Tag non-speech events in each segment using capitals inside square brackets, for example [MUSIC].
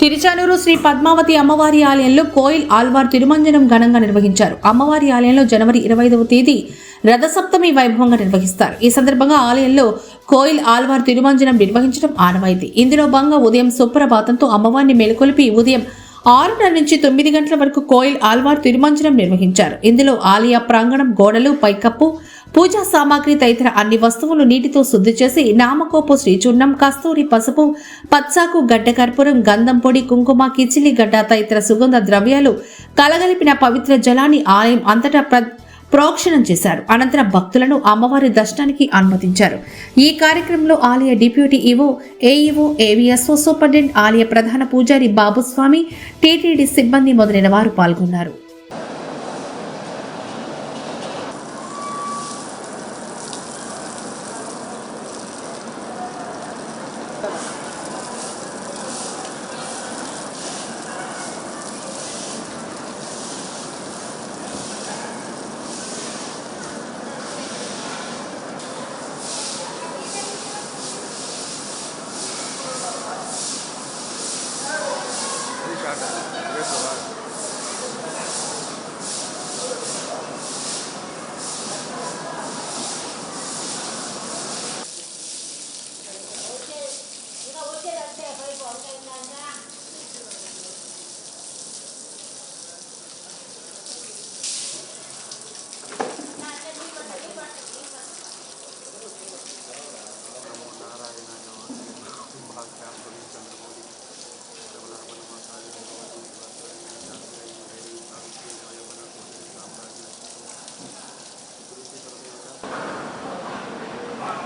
తిరుచానూరు శ్రీ పద్మావతి అమ్మవారి ఆలయంలో కోయిల్ ఆల్వార్ తిరుమంజనం ఘనంగా నిర్వహించారు. అమ్మవారి ఆలయంలో జనవరి ఇరవై ఐదవ తేదీ రథసప్తమి వైభవంగా నిర్వహిస్తారు. ఈ సందర్భంగా ఆలయంలో కోయిల్ ఆల్వార్ తిరుమంజనం నిర్వహించడం ఆనవాయితీ. ఇందులో భాగంగా ఉదయం సుప్రభాతంతో అమ్మవారిని మేలుకొలిపి ఉదయం ఆరున్నర నుంచి తొమ్మిది గంటల వరకు కోయిల్ ఆల్వార్ తిరుమంజనం నిర్వహించారు. ఇందులో ఆలయ ప్రాంగణం గోడలు పైకప్పు పూజా సామాగ్రి తదితర అన్ని వస్తువులు నీటితో శుద్ధి చేసి నామకోపు శ్రీచూర్ణం కస్తూరి పసుపు పచ్చాకు గడ్డ కర్పూరం గంధం పొడి కుంకుమ కిచిలి గడ్డ తదితర సుగంధ ద్రవ్యాలు కలగలిపిన పవిత్ర జలాన్ని ఆలయం అంతటా ప్ర ప్రోక్షణం చేశారు. అనంతరం భక్తులను అమ్మవారి దర్శనానికి అనుమతించారు. ఈ కార్యక్రమంలో ఆలయ deputy EO AEO AVSO superintendent ఆలయ ప్రధాన పూజారి బాబుస్వామి టీటీడీ సిబ్బంది మొదలైన వారు పాల్గొన్నారు.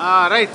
Ah, right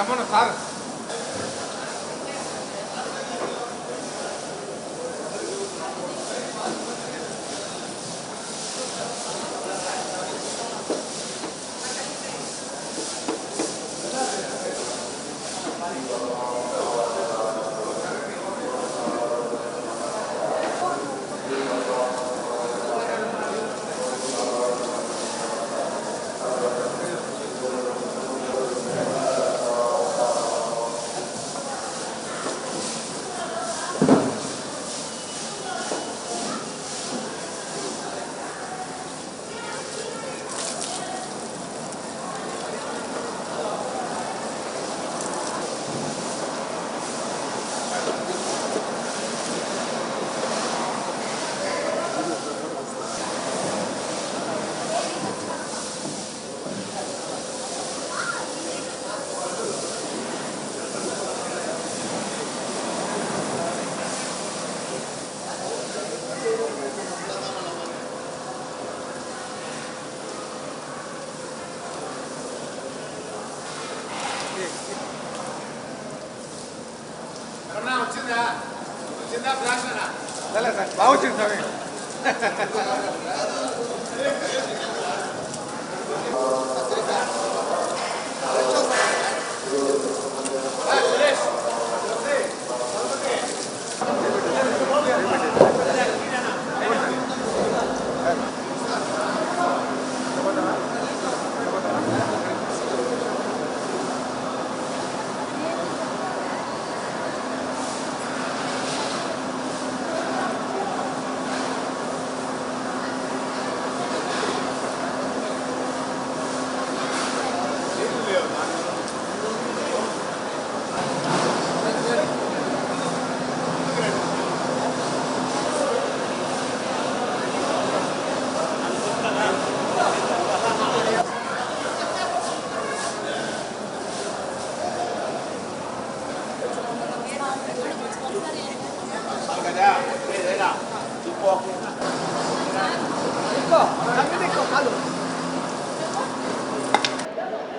estamos no sabes. இல்லை சார் பாவச்சிங்க சாமி [LAUGHS] Thank you.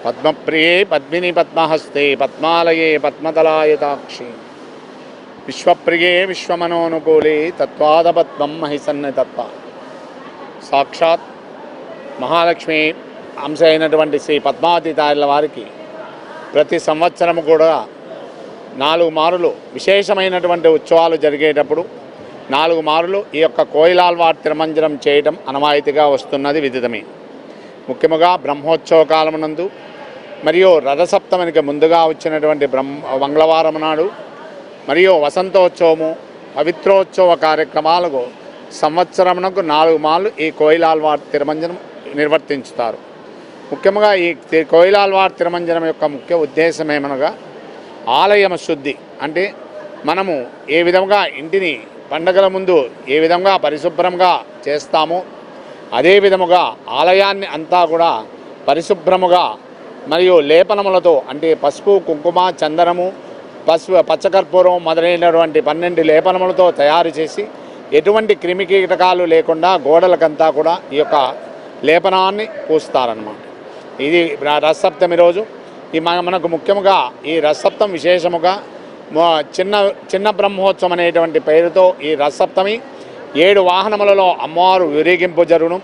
పద్మప్రియే పద్మిని పద్మహస్తే పద్మాలయే పద్మదలాయతాక్షి విశ్వప్రియే విశ్వమనోనుకూలే తత్వాదపద్మం మహిసన్న తత్వ సాక్షాత్ మహాలక్ష్మి అంశ అయినటువంటి శ్రీ పద్మావతితారుల వారికి ప్రతి సంవత్సరము కూడా నాలుగు మారులు విశేషమైనటువంటి ఉత్సవాలు జరిగేటప్పుడు నాలుగు మారులు ఈ యొక్క కోయిలాల్వార్ తిరుమంజనం చేయటం అనవాయితీగా వస్తున్నది విదితమే. ముఖ్యముగా బ్రహ్మోత్సవ కాలమునందు మరియు రథసప్తమికి ముందుగా వచ్చినటువంటి బ్రహ్మ మంగళవారం నాడు మరియు వసంతోత్సవము పవిత్రోత్సవ కార్యక్రమాలకు సంవత్సరమునకు నాలుగు మార్లు ఈ కోయిలాల్వార్ తిరుమంజనం నిర్వర్తించుతారు. ముఖ్యంగా ఈ కోయిలాల్వార్ తిరుమంజనం యొక్క ముఖ్య ఉద్దేశం ఏమనగా ఆలయమ శుద్ధి. అంటే మనము ఏ విధంగా ఇంటిని పండగల ముందు ఏ విధంగా పరిశుభ్రంగా చేస్తామో అదే విధముగా ఆలయాన్ని అంతా కూడా పరిశుభ్రముగా మరియు లేపనములతో అంటే పసుపు కుంకుమ చందనము పసుపు పచ్చకర్పూరం మొదలైనటువంటి పన్నెండు లేపనములతో తయారు చేసి ఎటువంటి క్రిమి కీటకాలు లేకుండా గోడలకంతా కూడా ఈ యొక్క లేపనాన్ని పూస్తారనమాట ఇది ర- రథసప్తమి రోజు. ఈ మన- మనకు ముఖ్యముగా ఈ రథసప్తం విశేషముగా చిన్న చిన్న బ్రహ్మోత్సవం అనేటువంటి పేరుతో ఈ రథసప్తమి ఏడు వాహనములలో అమ్మవారు విరేగింపు జరుగును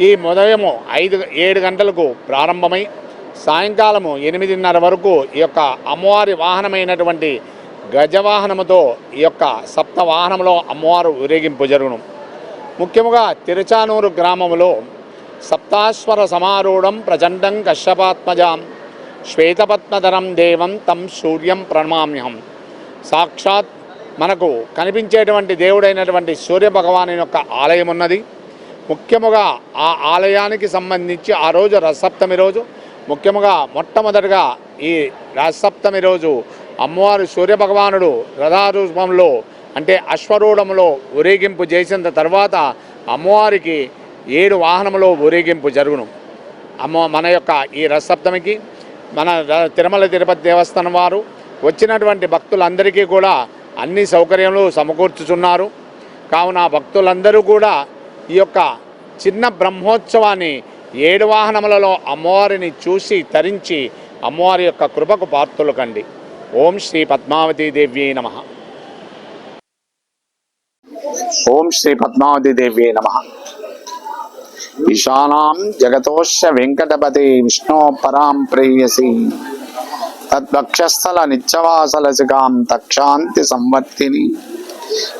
ఈ ఉదయము ఐదు ఏడు గంటలకు ప్రారంభమై సాయంకాలము ఎనిమిదిన్నర వరకు ఈ యొక్క అమ్మవారి వాహనమైనటువంటి గజవాహనముతో ఈ యొక్క సప్త వాహనంలో అమ్మవారు ఊరేగింపు జరుగును. ముఖ్యముగా తిరుచానూరు గ్రామములో సప్తాశ్వర సమారూఢం ప్రచండం కశ్యపాత్మజాం శ్వేతపద్మధరం దేవం తం సూర్యం ప్రణమామ్యహం. సాక్షాత్ మనకు కనిపించేటువంటి దేవుడైనటువంటి సూర్యభగవాను యొక్క ఆలయం ఉన్నది ముఖ్యముగా ఆ ఆలయానికి సంబంధించి ఆ రోజు రసప్తమి రోజు ముఖ్యముగా మొట్టమొదటిగా ఈ రాజసప్తమి రోజు అమ్మవారు సూర్యభగవానుడు రథారూపంలో అంటే అశ్వరూఢంలో ఊరేగింపు చేసిన తర్వాత అమ్మవారికి ఏడు వాహనములో ఊరేగింపు జరుగును. అమ్మ మన యొక్క ఈ రథసప్తమికి మన ర- తిరుమల తిరుపతి దేవస్థానం వారు వచ్చినటువంటి భక్తులందరికీ కూడా అన్ని సౌకర్యాలు సమకూర్చుచున్నారు. కావున భక్తులందరూ కూడా ఈ యొక్క చిన్న బ్రహ్మోత్సవాన్ని ఏడు వాహనములలో అమ్మవారిని చూసి తరించి అమ్మవారి యొక్క కృపకు పాత్రలు కండి. ఓం శ్రీ పద్మావతి దేవ్యే నమ. ఓం శ్రీ పద్మావతి దేవ్యే నమ. ఈశానాం జగతోష్య వెంకటపతి విష్ణో పరాం ప్రేయసి. తద్వక్షస్థల నిత్యవాసలసికాం తక్షాంతి సంవర్తిని.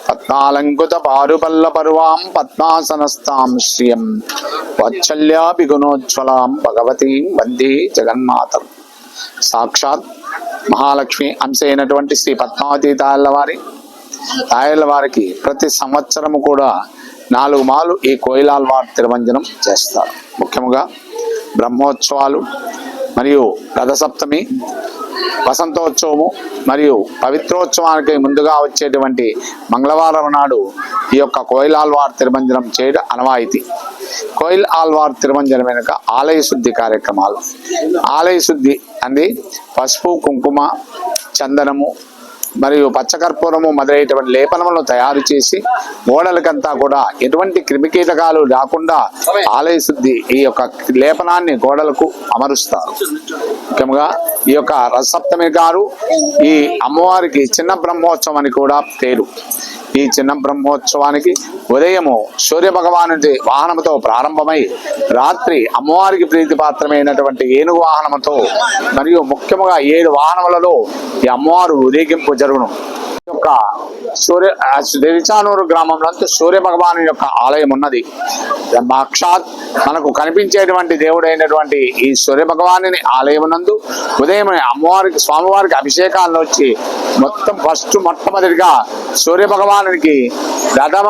పద్మాలంకుత పారుపల్ల పర్వాం పద్మాసనస్తాం శ్రియం వాత్సల్యాపి గుణోజ్వలాం భగవతీం వందే జగన్మాతం సాక్షాత్ మహాలక్ష్మి అంశ అయినటువంటి శ్రీ పద్మావతి తాయల వారి తాయల వారికి ప్రతి సంవత్సరము కూడా నాలుగు మాలు ఈ కోయిలాల్వార్ తిరువంజనం చేస్తారు. ముఖ్యంగా బ్రహ్మోత్సవాలు మరియు రథసప్తమి వసంతోత్సవము మరియు పవిత్రోత్సవానికి ముందుగా వచ్చేటువంటి మంగళవారం నాడు ఈ యొక్క కోయిల్ ఆల్వార్ తిరుమంజనం చేయడం అనవాయితీ కోయిల్ ఆల్వార్ తిరుమంజనం వెనుక ఆలయ శుద్ధి కార్యక్రమాలు. ఆలయ శుద్ధి అంది పసుపు కుంకుమ చందనము మరియు పచ్చకర్పూరము మొదలైనటువంటి లేపనములను తయారు చేసి గోడలకంతా కూడా ఎటువంటి క్రిమికీటకాలు రాకుండా ఆలయ శుద్ధి ఈ యొక్క లేపనాన్ని గోడలకు అమరుస్తారు. ముఖ్యంగా ఈ యొక్క రసప్తమి గారు ఈ అమ్మవారికి చిన్న బ్రహ్మోత్సవం అని కూడా పేరు. ఈ చిన్న బ్రహ్మోత్సవానికి ఉదయము సూర్య భగవానుడి వాహనముతో ప్రారంభమై రాత్రి అమ్మవారికి ప్రీతిపాత్రమైనటువంటి ఏనుగు వాహనముతో మరియు ముఖ్యముగా ఏడు వాహనములలో ఈ అమ్మవారు ఉదయగింపు జరుగును. యొక్క సూర్య దేవిచానూరు గ్రామంలో సూర్య భగవాను యొక్క ఆలయం ఉన్నది. సాక్షాత్ మనకు కనిపించేటువంటి దేవుడైనటువంటి ఈ సూర్య భగవాని ఆలయం నందు ఉదయం అమ్మవారికి స్వామివారికి అభిషేకాలను వచ్చి మొత్తం ఫస్ట్ మొట్టమొదటిగా సూర్య భగవాన్ భగవానునికి రథమ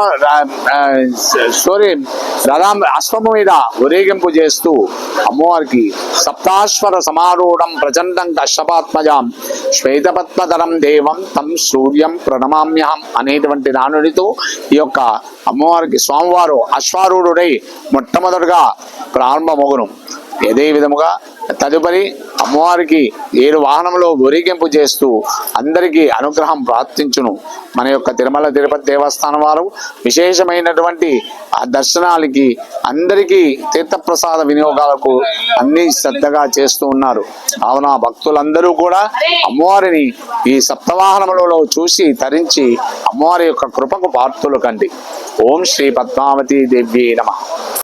సూర్య రథం అశ్వము మీద ఊరేగింపు చేస్తూ అమ్మవారికి సప్తాశ్వర సమారూఢం ప్రచండం కశ్యపాత్మజాం శ్వేతపద్మధరం దేవం తం సూర్యం ప్రణమామ్యహం అనేటువంటి నానుడితో ఈ యొక్క అమ్మవారికి స్వామివారు అశ్వారూఢుడై మొట్టమొదటిగా ప్రారంభమగును. అదే విధముగా తదుపరి అమ్మవారికి ఏడు వాహనంలో ఊరేగింపు చేస్తూ అందరికీ అనుగ్రహం ప్రార్థించును మన యొక్క తిరుమల తిరుపతి దేవస్థానం వారు విశేషమైనటువంటి ఆ దర్శనాలకి అందరికీ తీర్థప్రసాద వినియోగాలకు అన్ని శ్రద్ధగా చేస్తూ ఉన్నారు. కావున భక్తులందరూ కూడా అమ్మవారిని ఈ సప్తవాహనములలో చూసి తరించి అమ్మవారి యొక్క కృపకు పాత్రులు కండి. ఓం శ్రీ పద్మావతి దేవ్యే నమ.